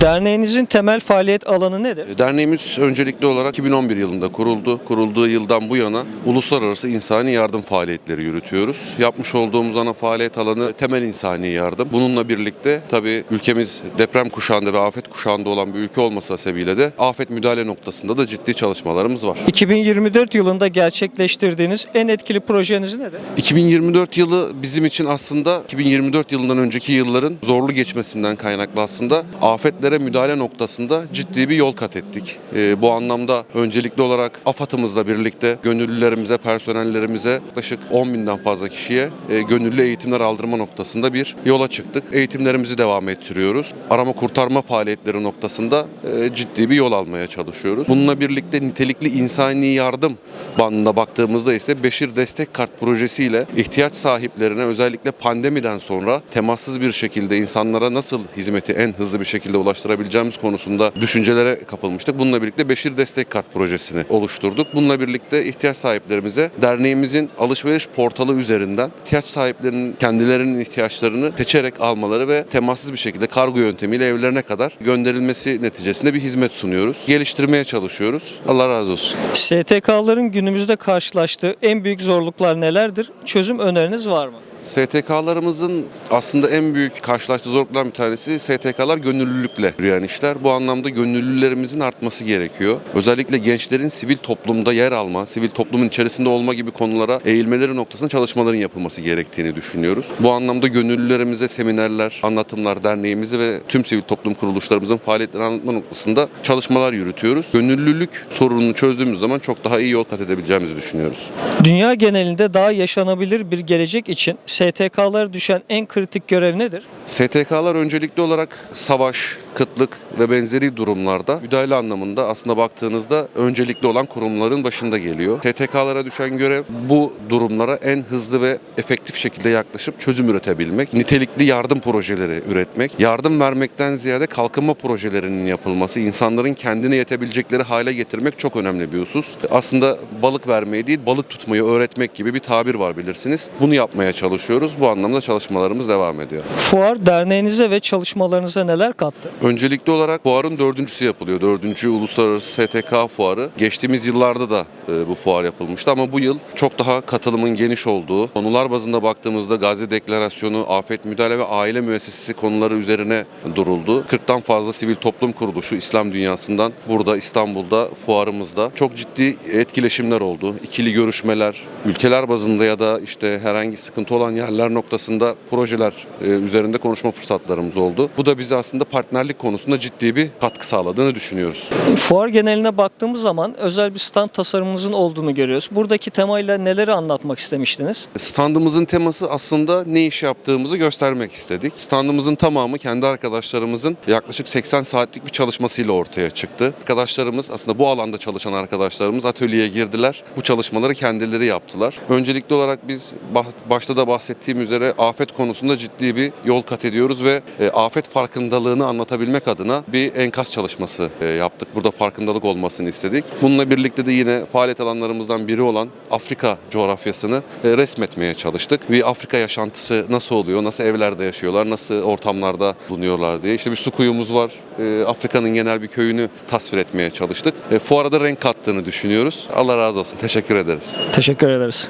Derneğinizin temel faaliyet alanı nedir? Derneğimiz öncelikli olarak 2011 yılında kuruldu. Kurulduğu yıldan bu yana uluslararası insani yardım faaliyetleri yürütüyoruz. Yapmış olduğumuz ana faaliyet alanı temel insani yardım. Bununla birlikte tabii ülkemiz deprem kuşağında ve afet kuşağında olan bir ülke olması hasebiyle de afet müdahale noktasında da ciddi çalışmalarımız var. 2024 yılında gerçekleştirdiğiniz en etkili projeniz nedir? 2024 yılı bizim için aslında 2024 yılından önceki yılların zorlu geçmesinden kaynaklı aslında afetlere müdahale noktasında ciddi bir yol kat ettik. Ee, bu anlamda öncelikli olarak AFAD'ımızla birlikte gönüllülerimize, personellerimize yaklaşık 10 binden fazla kişiye e, gönüllü eğitimler aldırma noktasında bir yola çıktık. Eğitimlerimizi devam ettiriyoruz. Arama kurtarma faaliyetleri noktasında e, ciddi bir yol almaya çalışıyoruz. Bununla birlikte nitelikli insani yardım bandına baktığımızda ise Beşir Destek Kart projesiyle ihtiyaç sahiplerine özellikle pandemiden sonra temassız bir şekilde insanlara nasıl hizmeti en hızlı bir şekilde ulaştırabileceğimiz konusunda düşüncelere kapılmıştık. Bununla birlikte Beşir Destek Kart projesini oluşturduk. Bununla birlikte ihtiyaç sahiplerimize derneğimizin alışveriş portalı üzerinden ihtiyaç sahiplerinin kendilerinin ihtiyaçlarını seçerek almaları ve temassız bir şekilde kargo yöntemiyle evlerine kadar gönderilmesi neticesinde bir hizmet sunuyoruz. Geliştirmeye çalışıyoruz. Allah razı olsun. STK'ların günümüzde karşılaştığı en büyük zorluklar nelerdir? Çözüm öneriniz var mı? STK'larımızın aslında en büyük karşılaştığı zorluklardan bir tanesi STK'lar gönüllülükle yürüyen işler. Bu anlamda gönüllülerimizin artması gerekiyor. Özellikle gençlerin sivil toplumda yer alma, sivil toplumun içerisinde olma gibi konulara eğilmeleri noktasında çalışmaların yapılması gerektiğini düşünüyoruz. Bu anlamda gönüllülerimize seminerler, anlatımlar, derneğimizi ve tüm sivil toplum kuruluşlarımızın faaliyetlerini anlatma noktasında çalışmalar yürütüyoruz. Gönüllülük sorununu çözdüğümüz zaman çok daha iyi yol kat edebileceğimizi düşünüyoruz. Dünya genelinde daha yaşanabilir bir gelecek için STK'lara düşen en kritik görev nedir? STK'lar öncelikli olarak savaş, kıtlık ve benzeri durumlarda müdahale anlamında aslında baktığınızda öncelikli olan kurumların başında geliyor. STK'lara düşen görev bu durumlara en hızlı ve efektif şekilde yaklaşıp çözüm üretebilmek, nitelikli yardım projeleri üretmek, yardım vermekten ziyade kalkınma projelerinin yapılması, insanların kendine yetebilecekleri hale getirmek çok önemli bir husus. Aslında balık vermeyi değil, balık tutmayı öğretmek gibi bir tabir var bilirsiniz. Bunu yapmaya çalışıyoruz. Bu anlamda çalışmalarımız devam ediyor. Fuar derneğinize ve çalışmalarınıza neler kattı? Öncelikli olarak fuarın dördüncüsü yapılıyor. Dördüncü Uluslararası STK fuarı. Geçtiğimiz yıllarda da e, bu fuar yapılmıştı ama bu yıl çok daha katılımın geniş olduğu, konular bazında baktığımızda Gazi Deklarasyonu, afet müdahale ve aile müessesesi konuları üzerine duruldu. 40'tan fazla sivil toplum kuruluşu İslam dünyasından burada İstanbul'da fuarımızda çok ciddi etkileşimler oldu. İkili görüşmeler, ülkeler bazında ya da işte herhangi sıkıntı olan yerler noktasında projeler e, üzerinde konuşma fırsatlarımız oldu. Bu da bize aslında partnerlik konusunda ciddi bir katkı sağladığını düşünüyoruz. Fuar geneline baktığımız zaman özel bir stand tasarımınızın olduğunu görüyoruz. Buradaki temayla neleri anlatmak istemiştiniz? Standımızın teması aslında ne iş yaptığımızı göstermek istedik. Standımızın tamamı kendi arkadaşlarımızın yaklaşık 80 saatlik bir çalışmasıyla ortaya çıktı. Arkadaşlarımız aslında bu alanda çalışan arkadaşlarımız atölyeye girdiler. Bu çalışmaları kendileri yaptılar. Öncelikli olarak biz başta da bahsettiğim üzere afet konusunda ciddi bir yol kat ediyoruz ve e, afet farkındalığını anlatabilmek adına bir enkaz çalışması e, yaptık. Burada farkındalık olmasını istedik. Bununla birlikte de yine faaliyet alanlarımızdan biri olan Afrika coğrafyasını e, resmetmeye çalıştık. Bir Afrika yaşantısı nasıl oluyor, nasıl evlerde yaşıyorlar, nasıl ortamlarda bulunuyorlar diye. İşte bir su kuyumuz var. E, Afrika'nın genel bir köyünü tasvir etmeye çalıştık. E, fuara da renk kattığını düşünüyoruz. Allah razı olsun. Teşekkür ederiz. Teşekkür ederiz.